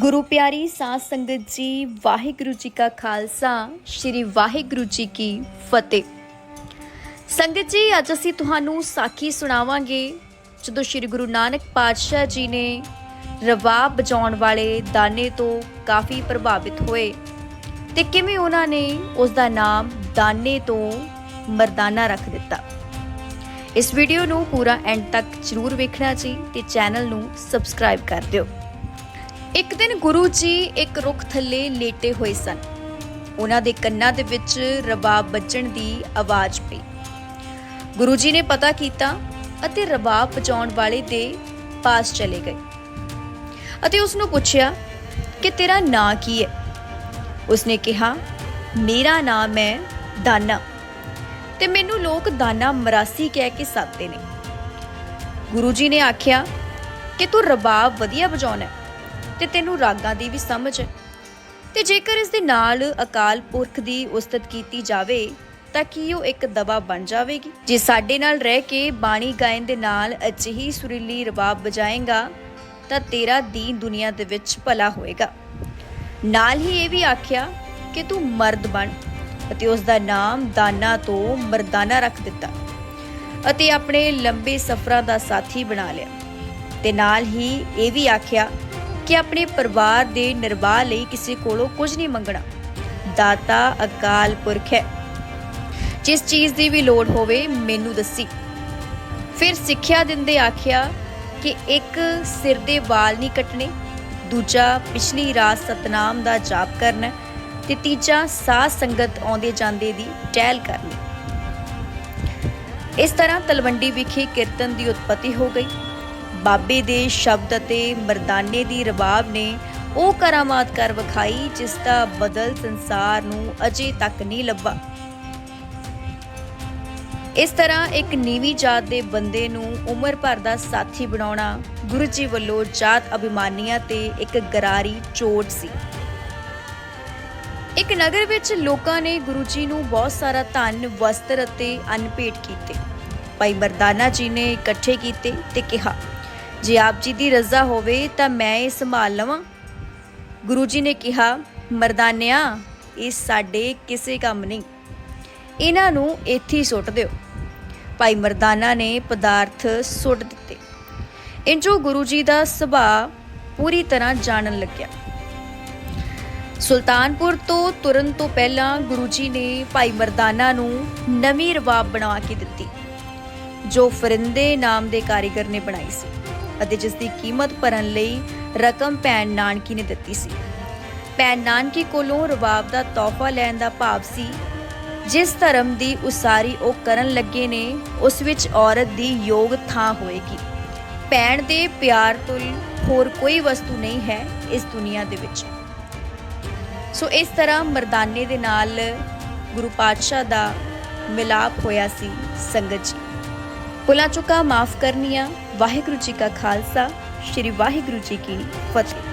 ਗੁਰੂ ਪਿਆਰੀ ਸਾਧ ਸੰਗਤ ਜੀ, ਵਾਹਿਗੁਰੂ ਜੀ ਕਾ ਖਾਲਸਾ, ਸ੍ਰੀ ਵਾਹਿਗੁਰੂ ਜੀ ਕੀ ਫਤਿਹ। ਸੰਗਤ ਜੀ, ਅੱਜ ਅਸੀਂ ਤੁਹਾਨੂੰ ਸਾਖੀ ਸੁਣਾਵਾਂਗੇ, ਜਦੋਂ ਸ੍ਰੀ ਗੁਰੂ ਨਾਨਕ ਪਾਤਸ਼ਾਹ ਜੀ ਨੇ ਰਵਾਬ ਬਜਾਉਣ ਵਾਲੇ ਦਾਨੇ ਤੋਂ ਕਾਫੀ ਪ੍ਰਭਾਵਿਤ ਹੋਏ ਤੇ ਕਿਵੇਂ ਉਹਨਾਂ ਨੇ ਉਸ ਦਾ ਨਾਮ ਦਾਨੇ ਤੋਂ ਮਰਦਾਨਾ ਰੱਖ ਦਿੱਤਾ। ਇਸ ਵੀਡੀਓ ਨੂੰ ਪੂਰਾ ਐਂਡ ਤੱਕ ਜ਼ਰੂਰ ਵੇਖਣਾ ਜੀ ਤੇ ਚੈਨਲ ਨੂੰ ਸਬਸਕ੍ਰਾਈਬ ਕਰ ਦਿਓ। ਇੱਕ ਦਿਨ ਗੁਰੂ ਜੀ ਇੱਕ ਰੁੱਖ ਥੱਲੇ ਲੇਟੇ ਹੋਏ ਸਨ। ਉਹਨਾਂ ਦੇ ਕੰਨਾਂ ਦੇ ਵਿੱਚ ਰਬਾਬ ਵੱਜਣ ਦੀ ਆਵਾਜ਼ ਪਈ। ਗੁਰੂ ਜੀ ਨੇ ਪਤਾ ਕੀਤਾ ਅਤੇ ਰਬਾਬ ਵਜਾਉਣ ਵਾਲੇ ਦੇ ਪਾਸ ਚਲੇ ਗਏ। ਅਤੇ ਉਸ ਨੂੰ ਪੁੱਛਿਆ ਕਿ ਤੇਰਾ ਨਾਂ ਕੀ ਹੈ? ਉਸਨੇ ਕਿਹਾ, ਮੇਰਾ ਨਾਮ ਹੈ ਦਾਨਾ। ਤੇ ਮੈਨੂੰ ਲੋਕ ਦਾਨਾ ਮਰਾਸੀ ਕਹਿ ਕੇ ਸੱਦਦੇ ਨੇ। ਗੁਰੂ ਜੀ ਨੇ ਆਖਿਆ ਕਿ ਤੂੰ ਰਬਾਬ ਵਧੀਆ ਵਜਾਉਣਾ ਹੈ। ਤੇ ਤੈਨੂੰ ਰਾਗਾਂ ਦੀ ਵੀ ਸਮਝ। ਹੈ ਤੇ ਜੇਕਰ ਇਸ ਦੇ ਨਾਲ ਅਕਾਲ ਪੁਰਖ ਦੀ ਉਸਤਤ ਕੀਤੀ ਜਾਵੇ, ਤਾਂ ਕੀ ਉਹ ਇੱਕ ਦਵਾ ਬਣ ਜਾਵੇਗੀ? ਜੇ ਸਾਡੇ ਨਾਲ ਰਹਿ ਕੇ ਬਾਣੀ ਗਾਇਨ ਦੇ ਨਾਲ ਅਜਿਹੀ ਸੁਰੀਲੀ ਰਬਾਬ ਵਜਾਏਗਾ, ਤਾਂ ਤੇਰਾ ਦੀਨ ਦੁਨੀਆ ਦੇ ਵਿੱਚ ਭਲਾ ਹੋਏਗਾ। ਨਾਲ ਹੀ ਇਹ ਵੀ ਆਖਿਆ ਕਿ ਤੂੰ ਮਰਦ ਬਣ ਅਤੇ ਉਸ ਦਾ ਨਾਮ ਦਾਨਾ ਤੋਂ ਮਰਦਾਨਾ ਰੱਖ ਦਿੱਤਾ ਅਤੇ ਆਪਣੇ ਲੰਬੇ ਸਫ਼ਰਾਂ ਦਾ ਸਾਥੀ ਬਣਾ ਲਿਆ। ਤੇ ਨਾਲ ਹੀ ਇਹ ਵੀ ਆਖਿਆ ਕਿ ਆਪਣੇ ਪਰਿਵਾਰ ਦੇ ਨਿਰਵਾਹ ਲਈ ਕਿਸੇ ਕੋਲੋਂ ਕੁਝ ਨਹੀਂ ਮੰਗਣਾ। ਦਾਤਾ ਅਕਾਲ ਪੁਰਖ ਹੈ। ਜਿਸ ਚੀਜ਼ ਦੀ ਵੀ ਲੋੜ ਹੋਵੇ, ਮੈਨੂੰ ਦੱਸੀ। ਫਿਰ ਸਿੱਖਿਆ ਦਿੰਦੇ ਆਖਿਆ ਕਿ ਇੱਕ ਸਿਰ ਦੇ ਵਾਲ ਨਹੀਂ ਕੱਟਣੇ, ਦੂਜਾ ਪਿਛਲੀ ਰਾਤ ਸਤਨਾਮ ਦਾ ਜਾਪ ਕਰਨਾ ਤੇ ਤੀਜਾ ਸਾਧ ਸੰਗਤ ਆਉਂਦੇ ਜਾਂਦੇ ਦੀ ਟਹਿਲ ਕਰਨੀ। ਇਸ ਤਰ੍ਹਾਂ ਤਲਵੰਡੀ ਵਿਖੇ ਕੀਰਤਨ ਦੀ ਉਤਪਤੀ ਹੋ ਗਈ। ਬਾਬੇ ਦੇ ਸ਼ਬਦ ਅਤੇ ਮਰਦਾਨੇ ਦੀ ਰਬਾਬ ਨੇ ਉਹ ਕਰਾਮਾਤ ਕਰ ਵਿਖਾਈ, ਜਿਸ ਦਾ ਬਦਲ ਸੰਸਾਰ ਨੂੰ ਅਜੇ ਤੱਕ ਨਹੀਂ ਲੱਭਾ। ਇਸ ਤਰ੍ਹਾਂ ਇੱਕ ਨੀਵੀਂ ਜਾਤ ਦੇ ਬੰਦੇ ਨੂੰ ਉਮਰ ਭਰ ਦਾ ਸਾਥੀ ਬਣਾਉਣਾ ਗੁਰੂ ਜੀ ਵੱਲੋਂ ਜਾਤ ਅਭਿਮਾਨੀਆਂ ਤੇ ਇੱਕ ਗਰਾਰੀ ਚੋਟ ਸੀ। ਇੱਕ ਨਗਰ ਵਿੱਚ ਲੋਕਾਂ ਨੇ ਗੁਰੂ ਜੀ ਨੂੰ ਬਹੁਤ ਸਾਰਾ ਧਨ, ਵਸਤਰ ਅਤੇ ਅੰਨ ਭੇਟ ਕੀਤੇ। ਭਾਈ ਮਰਦਾਨਾ ਜੀ ਨੇ ਇਕੱਠੇ ਕੀਤੇ ਤੇ ਕਿਹਾ ਜੇ ਆਪ ਜੀ ਦੀ ਰਜ਼ਾ ਹੋਵੇ ਤਾਂ ਮੈਂ ਇਹ ਸੰਭਾਲ ਲਵਾਂ। ਗੁਰੂ ਜੀ ਨੇ ਕਿਹਾ, ਮਰਦਾਨਿਆ, ਇਹ ਸਾਡੇ ਕਿਸੇ ਕੰਮ ਨਹੀਂ। ਇਹਨਾਂ ਨੂੰ ਇੱਥੇ ਹੀ ਸੁੱਟ ਦਿਓ। ਭਾਈ ਮਰਦਾਨਾ ਨੇ ਪਦਾਰਥ ਸੁੱਟ ਦਿੱਤੇ। ਇੰਜੋ ਗੁਰੂ ਜੀ ਦਾ ਸੁਭਾਅ ਪੂਰੀ ਤਰ੍ਹਾਂ ਜਾਣਨ ਲੱਗਿਆ। ਸੁਲਤਾਨਪੁਰ ਤੋਂ ਤੁਰਨ ਤੋਂ ਪਹਿਲਾਂ ਗੁਰੂ ਜੀ ਨੇ ਭਾਈ ਮਰਦਾਨਾ ਨੂੰ ਨਵੀਂ ਰਵਾਬ ਬਣਾ ਕੇ ਦਿੱਤੀ, ਜੋ ਫਰਿੰਦੇ ਨਾਮ ਦੇ ਕਾਰੀਗਰ ਨੇ ਬਣਾਈ ਸੀ। ਅਤੇ ਜਿਸ ਦੀ ਕੀਮਤ ਭਰਨ ਲਈ ਰਕਮ ਭੈਣ ਨਾਨਕੀ ਨੇ ਦਿੱਤੀ ਸੀ। ਭੈਣ ਨਾਨਕੀ ਕੋਲੋਂ ਰਬਾਬ ਦਾ ਤੋਹਫਾ ਲੈਣ ਦਾ ਭਾਵ ਸੀ। ਜਿਸ ਧਰਮ ਦੀ ਉਸਾਰੀ ਉਹ ਕਰਨ ਲੱਗੇ ਨੇ, ਉਸ ਵਿੱਚ ਔਰਤ ਦੀ ਯੋਗ ਥਾਂ ਹੋਏਗੀ। ਭੈਣ ਦੇ ਪਿਆਰ ਤੋਂ ਹੋਰ ਕੋਈ ਵਸਤੂ ਨਹੀਂ ਹੈ ਇਸ ਦੁਨੀਆ ਦੇ ਵਿੱਚ। ਸੋ ਇਸ ਤਰ੍ਹਾਂ ਮਰਦਾਨੇ ਦੇ ਨਾਲ ਗੁਰੂ ਪਾਤਸ਼ਾਹ ਦਾ ਮਿਲਾਪ ਹੋਇਆ ਸੀ ਸੰਗਤ ਜੀ। ਭੁਲਾ ਚੁੱਕਾ ਮਾਫ ਕਰਨੀਆਂ ਵਾਹਿਗੁਰੂ ਜੀ ਕਾ ਖਾਲਸਾ ਸ੍ਰੀ ਵਾਹਿਗੁਰੂ ਜੀ ਕੀ ਫਤਿਹ।